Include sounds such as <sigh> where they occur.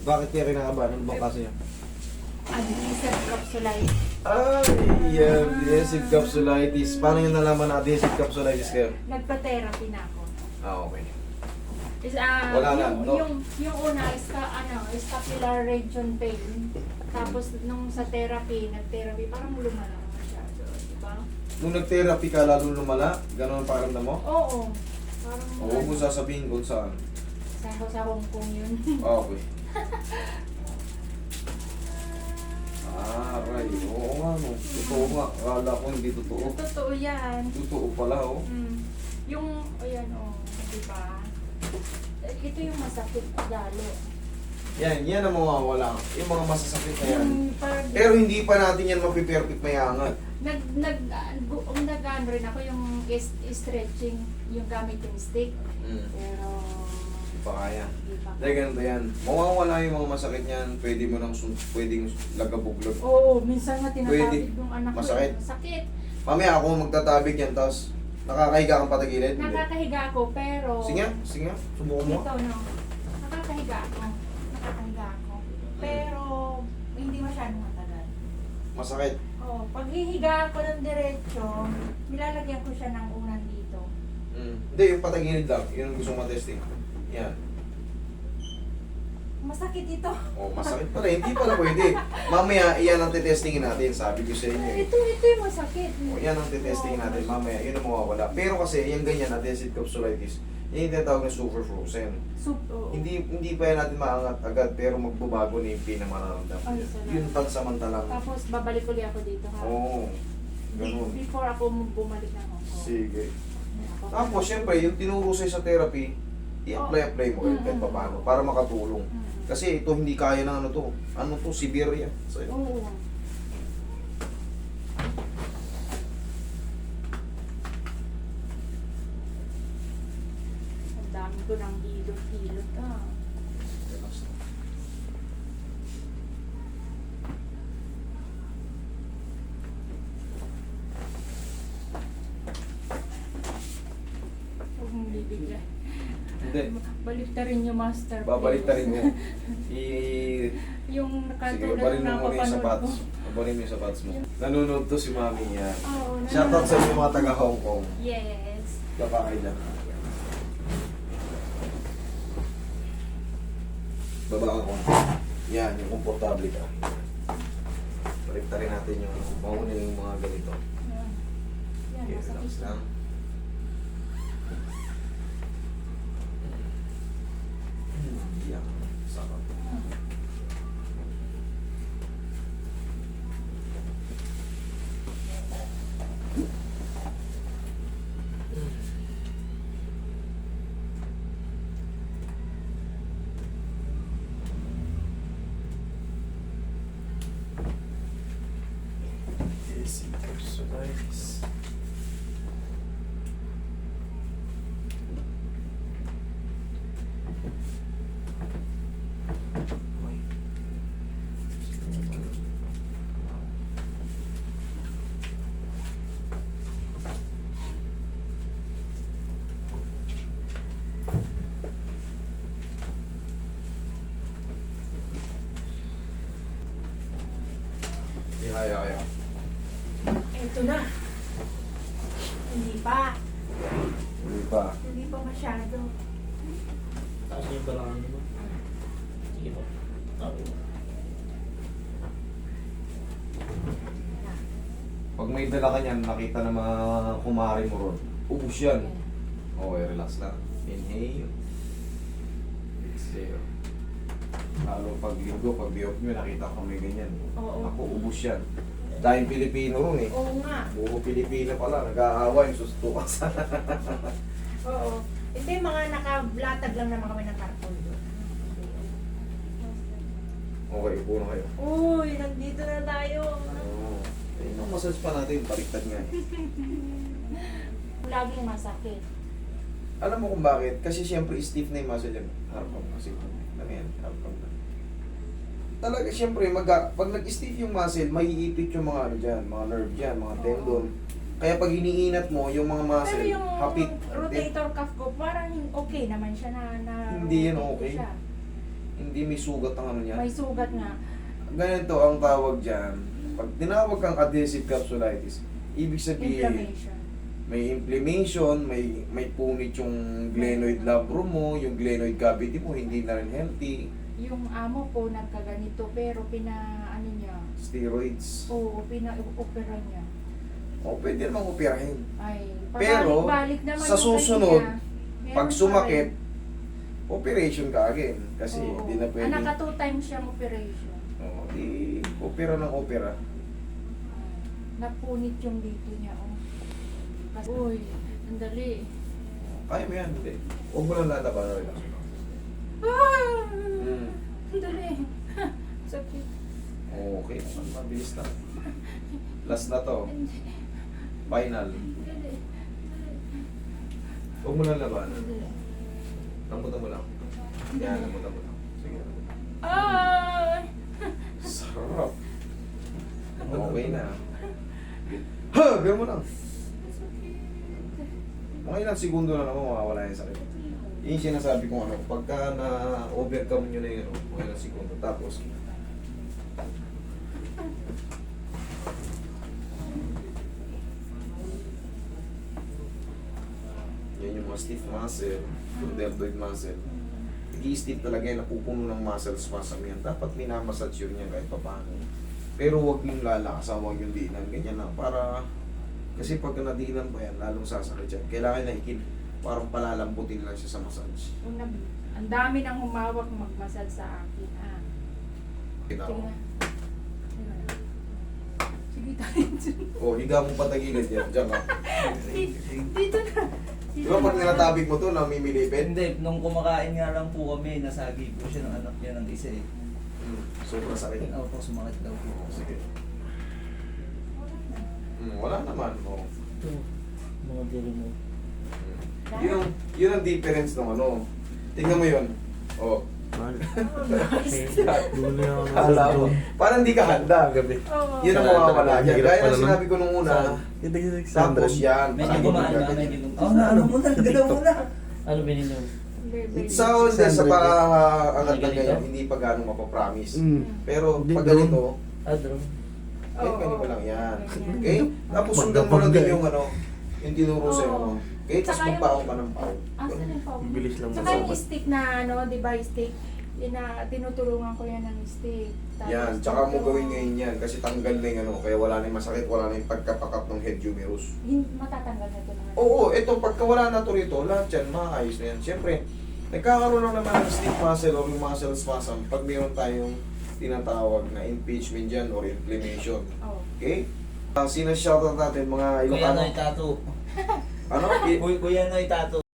Bakit kaya kinakabahan? Ano bang kaso niya? Adhesive capsulitis. Ay, yan. Adhesive capsulitis. Paano yung nalaman na adhesive capsulitis kayo? Nagpa-therapy na ako. Ah, okay. Is, ah, Wala na, yung, no? yung, yung una is ka, ano, is scapular region pain. Tapos nung sa therapy, nag-therapy, parang lumala masyado, di ba? Nung nag-therapy ka, lalo lumala? Ganon ang pakiramdam mo? Oo. Parang O, huwag mo sasabihin kung saan. sa, sa Hong Kong yun. Ah, okay. Ah, right. Oo nga, no. Totoo nga. Akala ko hindi totoo. Totoo yan. Totoo pala, oh. Mm. Yung, ayan, oh, di ba? Eh, Ito yung masakit lalo. Yan, yan ang mawawala. Yung mga masasakit na yan. Yung parang, Pero hindi pa natin yan mapiperfect mayangat. nag, nag, um, nag-ano rin ako yung is- stretching, yung gamit yung stick. Mm. Pero, Hindi pa kaya. hindi ganito yan. Mawawala yung mga masakit niyan. Pwede mo nang sun- pwedeng lagabuglog. Oo, minsan nga Pwede. tinatabig yung anak Masakit. ko. Masakit. Mamaya ako magtatabig yan, tapos nakakahiga kang patagilid. Hindi. Nakakahiga ako, pero... Sige, sige. Subukan mo. Ito, no? Nakakahiga ako. Nakakahiga ako. Pero, hindi masyadong matagal. Masakit. Oh, pag hihiga ako ng diretso, nilalagyan ko siya ng unan dito. Mm. Hindi, yung patagilid lang. Yun ang gusto mo-testing. Yan. Masakit ito. Oh, masakit pala. Hindi pala pwede. Mamaya, iyan ang tetestingin natin. Sabi ko sa inyo. eh. Ito, ito yung masakit. O, yan ang tetestingin natin. Mamaya, yun ang mawawala. Pero kasi, yung ganyan, adhesive capsulitis, yun yung tinatawag na super frozen. Soup, oo. Hindi hindi pa yan natin maangat agad, pero magbabago na yung pinamararamdaman. Ay, salamat. Yun pansamantalang. Tapos, babalik ulit ako dito, ha? Oo. ganun. Be- Before ako bumalik ng Hong Kong. Sige. Ako- Tapos, syempre, yung tinuro sa'yo sa therapy, i-apply-apply mo kahit kahit paano para makatulong. Kasi ito hindi kaya ng ano to. Ano to, severe yan. So, Oo. Ang dami ko ng hilot-hilot ah. relax na. Huwag mong bibigyan. Hindi. Baliktarin yung master. Babalik ta rin mo. <laughs> I... Yung Sige, na mo muna yung napapanood sapatos. ko. Mo yung sapatos mo. Nanonood to si mami niya. Oo, Shoutout sa inyo mga taga Hong Kong. Yes. Kapakay dyan. Baba ka konti. Yan, yung komportable ka. Balik rin natin yung mauna yung mga ganito. Yan. Yan, Okay, nasa relax lang. Sabiá. Sabá. Personagens. Ito na. Hindi pa. Hindi pa. Hindi pa masyado. Taas niyo yung balakang niyo. Sige po. Tabi. Pag may dala ka niyan, nakita ng mga kumari mo ron. Ubus yan. Okay, relax lang. Inhale. Exhale. Lalo pag linggo, pag biop nyo, nakita ko may ganyan. Oo. Ako, ubus yan. Dahil Pilipino ron eh. Oo nga. Buo Pilipino pala, nag-aaway, sustukan sa... <laughs> Oo. Hindi, mga nakablatag lang naman kami ng karton doon. Okay, upo na kayo. Uy, nandito na tayo. Oo. Eh, nang massage pa natin, baliktad nga eh. <laughs> Laging masakit. Alam mo kung bakit? Kasi siyempre stiff na yung muscle yan. Harap ka mo kasi. Ano yan? Harap ka mo. Talaga siyempre, mag pag nag-stiff yung muscle, maiipit yung mga ano dyan, mga nerve dyan, mga Oo. tendon. Kaya pag hiniinat mo, yung mga muscle, Pero yung hapit. rotator cuff ko, parang okay naman siya na... na Hindi yan okay. siya. Hindi may sugat ang ano niya. May sugat nga. Ganito ang tawag dyan. Pag tinawag kang adhesive capsulitis, ibig sabihin, Inflammation. may inflammation, may may punit yung glenoid labrum mo, yung glenoid cavity mo, hindi na rin healthy. Yung amo ko nagkaganito pero pina ano niya. Steroids. Oo, pina-opera niya. O, pwede namang operahin. Ay, Pero, pabalik-balik naman sa susunod. Meron Pag pa sumakit, rin. operation ka again. Kasi Oo. hindi na Ah, pwede. naka two times siyang operation. Oh, di opera ng opera. Napunit yung dito niya. Oh. Kasi, uy, ang dali. Kaya mo yan, hindi. Huwag mo lang lalaban. Relax. Ah! Mm. Ang dali. <laughs> Sakit. Okay, mabilis lang. Last na to. Final. Huwag mo lang laban. Dali. Lambutan mo lang. Yan, lambutan mo lang. Sige, lambutan. Ay! Sarap. <laughs> Okay na. Ha! Gawin mo lang. Mga ilang segundo na naman mawawala yung sakit. Yun yung sinasabi ko ano, pagka na-overcome nyo na yun, ano, mga ilang segundo. Tapos, yan yung mga stiff muscle, yung deltoid muscle. Nag-i-stiff talaga yan, napupuno ng muscle spasm yan. Dapat minamassage yun yan kahit papaano. Pero huwag yung lalakas, huwag yung dinan. Ganyan lang, para... Kasi pag nadinan pa yan, lalong sasakit yan. Kailangan na ikin, parang palalambutin lang siya sa massage. Una, ang dami nang humawak magmasal sa akin. Ah. Kita Sige tayo <laughs> dyan. O, higa mo patagilid yan. Diyan ka. <laughs> Dito na. Di ba pag nilatabig mo to, namimilipin? Hindi, nung kumakain nga lang po kami, nasagi po siya ng anak niya ng isa eh. Hmm, sobrang sakit. Ako po, sumakit daw po. Sige. Hmm, wala naman. Oh. Ito, mga diri mo. Yun, ang- yun ang difference ng ano. Tingnan mo yun. Oh. <laughs> Kala mo. doon. Parang di ka handa. Gabi. Oo. Yun ang mawawala hirap Gaya ng sinabi ko nung una. Tapos yan. Medyo parang gumaan na, medyo gumaan. Oh, na, ano mo na, galaw mo na. Ano binili mo? Sa all this, sa 600. pag-aangat Ay, na ganyan, hindi pa gano'ng mapapromise. Mm. Pero pag ganito, Ah, eh, Oo. ganito lang yan. Okay? Tapos sundan mo lang din yung ano, yung tinuro sa'yo. Oo. Okay? Tapos yung- magpaong ka ng pao. Asan yung pao? Bilis lang Tsaka yung stick na ano, di ba stick? Yun na, tinutulungan ko yan ng stick. Tapos Yan, tsaka mo gawin ngayon yan kasi tanggal na yung ano, kaya wala na yung masakit, wala na yung pagkapakap ng head humerus. hin- Matatanggal na ito mga. Oo, ito, pagka wala na to rito, lahat yan, maayos na yan. Siyempre, nagkakaroon lang naman ng stiff muscle or yung muscle spasm pag mayroon tayong tinatawag na impeachment dyan or inflammation. Oh. Okay? Ang sinashoutout natin mga Kuya Ilocano. Noy Tato. <laughs> Ano? Kuya Noy Tato.